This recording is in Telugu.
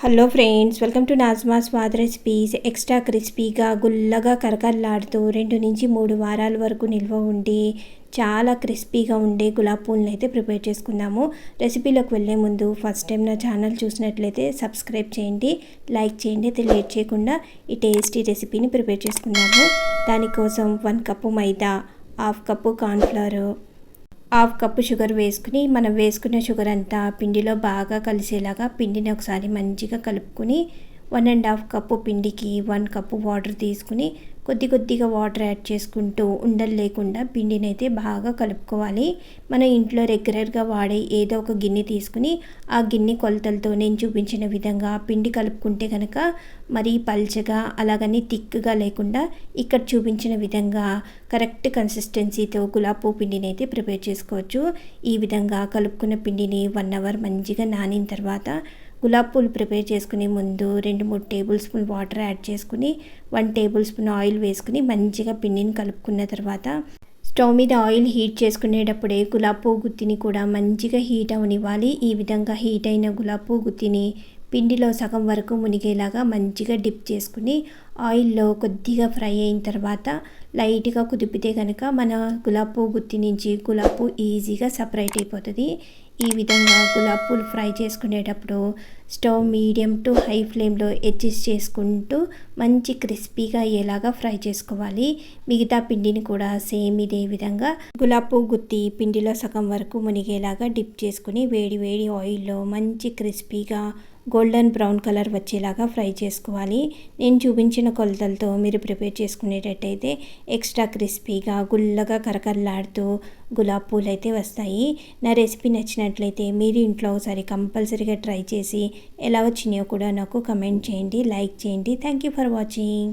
Hello friends welcome to Najma Swad recipes extra క్రిస్పీగా గుల్లగా కరకరలాడుతూ రెండు నుంచి మూడు వారాల వరకు నిల్వ ఉండి చాలా క్రిస్పీగా ఉండే గులాబ్ పూలను అయితే ప్రిపేర్ చేసుకుందాము. రెసిపీలోకి వెళ్ళే ముందు ఫస్ట్ టైం నా ఛానల్ చూసినట్లయితే సబ్స్క్రైబ్ చేయండి లైక్ చేయండి అయితే లేట్ చేయకుండా ఈ టేస్టీ రెసిపీని ప్రిపేర్ చేసుకుందాము. దానికోసం వన్ కప్పు మైదా half cup cornflour half cup sugar వేసుకుని మనం వేసుకున్న షుగర్ అంతా పిండిలో బాగా కలిసేలాగా పిండిని ఒకసారి మంచిగా కలుపుకొని వన్ అండ్ హాఫ్ కప్పు పిండికి వన్ కప్పు వాటర్ తీసుకుని కొద్ది కొద్దిగా వాటర్ యాడ్ చేసుకుంటూ ఉండలు లేకుండా పిండిని అయితే బాగా కలుపుకోవాలి. మన ఇంట్లో రెగ్యులర్గా వాడే ఏదో ఒక గిన్నె తీసుకుని ఆ గిన్నె కొలతలతో నేను చూపించిన విధంగా పిండి కలుపుకుంటే కనుక మరీ పల్చగా అలాగని థిక్గా లేకుండా ఇక్కడ చూపించిన విధంగా కరెక్ట్ కన్సిస్టెన్సీతో గులాబీ పిండిని అయితే ప్రిపేర్ చేసుకోవచ్చు. ఈ విధంగా కలుపుకున్న పిండిని వన్ అవర్ మంచిగా నానిన తర్వాత గులాబ్ పూలు ప్రిపేర్ చేసుకునే ముందు రెండు మూడు టేబుల్ స్పూన్ వాటర్ యాడ్ చేసుకుని వన్ టేబుల్ స్పూన్ ఆయిల్ వేసుకుని మంచిగా పిండిని కలుపుకున్న తర్వాత స్టవ్ మీద ఆయిల్ హీట్ చేసుకునేటప్పుడే గులాబ్ పువ్వు గుత్తిని కూడా మంచిగా హీట్ అవనివ్వాలి. ఈ విధంగా హీట్ అయిన గులాబ్ పువ్వు గుత్తిని పిండిలో సగం వరకు మునిగేలాగా మంచిగా డిప్ చేసుకుని ఆయిల్లో కొద్దిగా ఫ్రై అయిన తర్వాత లైట్గా కుదిపితే కనుక మన గులాబ్ పువ్వు గుత్తి నుంచి గులాబ్ పువ్వు ఈజీగా సపరేట్ అయిపోతుంది. ఈ విధంగా గులాబ్ పూలు ఫ్రై చేసుకునేటప్పుడు స్టవ్ మీడియం టు హై ఫ్లేమ్లో అడ్జస్ట్ చేసుకుంటూ మంచి క్రిస్పీగా అయ్యేలాగా ఫ్రై చేసుకోవాలి. మిగతా పిండిని కూడా సేమ్ ఇదే విధంగా గులాబ్ పువ్వు గుత్తి పిండిలో సగం వరకు మునిగేలాగా డిప్ చేసుకుని వేడి వేడి ఆయిల్లో మంచి క్రిస్పీగా గోల్డెన్ బ్రౌన్ కలర్ వచ్చేలాగా ఫ్రై చేసుకోవాలి. నేను చూపించిన కొలతలతో మీరు ప్రిపేర్ చేసుకునేటట్టయితే ఎక్స్ట్రా క్రిస్పీగా గుల్లగా కరకరలాడుతూ గులాబ్ పూలు అయితే వస్తాయి. నా రెసిపీ నచ్చినట్లయితే మీరు ఇంట్లో ఒకసారి కంపల్సరీగా ట్రై చేసి ఎలా వచ్చినాయో కూడా నాకు కమెంట్ చేయండి లైక్ చేయండి. Thank you for watching.